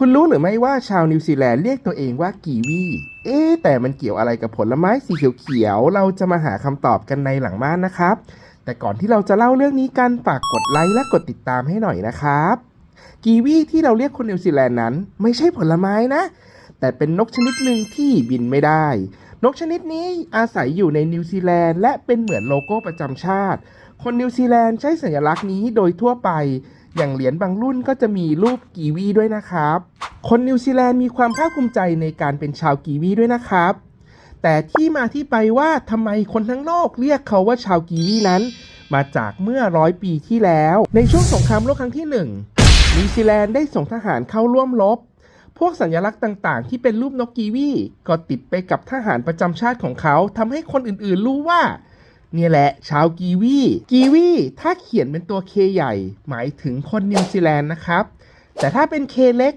คุณรู้หรือไม่ว่าชาวนิวซีแลนด์เรียกตัวเองว่ากีวี เอ๊แต่มันเกี่ยวอะไรกับผลไม้สีเขียวๆ เราจะมาหาคำตอบกันในหลังม้านนะครับ แต่ก่อนที่เราจะเล่าเรื่องนี้กันฝากกดไลค์และกดติดตามให้หน่อยนะครับ กีวีที่เราเรียกคนนิวซีแลนด์นั้น ไม่ใช่ผลไม้นะ แต่เป็นนกชนิดหนึ่งที่บินไม่ได้ นกชนิดนี้อาศัยอยู่ในนิวซีแลนด์และเป็นเหมือนโลโก้ประจำชาติ คนนิวซีแลนด์ใช้สัญลักษณ์นี้โดยทั่วไป อย่างเหรียญบางรุ่นก็จะมีรูปกีวีด้วยนะครับ คนนิวซีแลนด์มีความภาคภูมิใจในการเป็นชาวกีวีด้วยนะครับ แต่ที่มาที่ไปว่าทำไมคนทั้งโลกเรียกเขาว่าชาวกีวีนั้น มาจากเมื่อร้อยปีที่แล้ว ในช่วงสงครามโลกครั้งที่หนึ่งนิวซีแลนด์ได้ส่งทหารเข้าร่วมรบ พวกสัญลักษณ์ต่างๆ ที่เป็นรูปนกกีวีก็ติดไปกับทหารประจำชาติของเขาทำให้คนอื่นๆ รู้ว่า เนี่ยแหละ ชาวกีวีกีวีถ้าเขียนเป็นตัวเคใหญ่ หมายถึงคนนิวซีแลนด์นะครับ แต่ถ้าเป็นเคเล็ก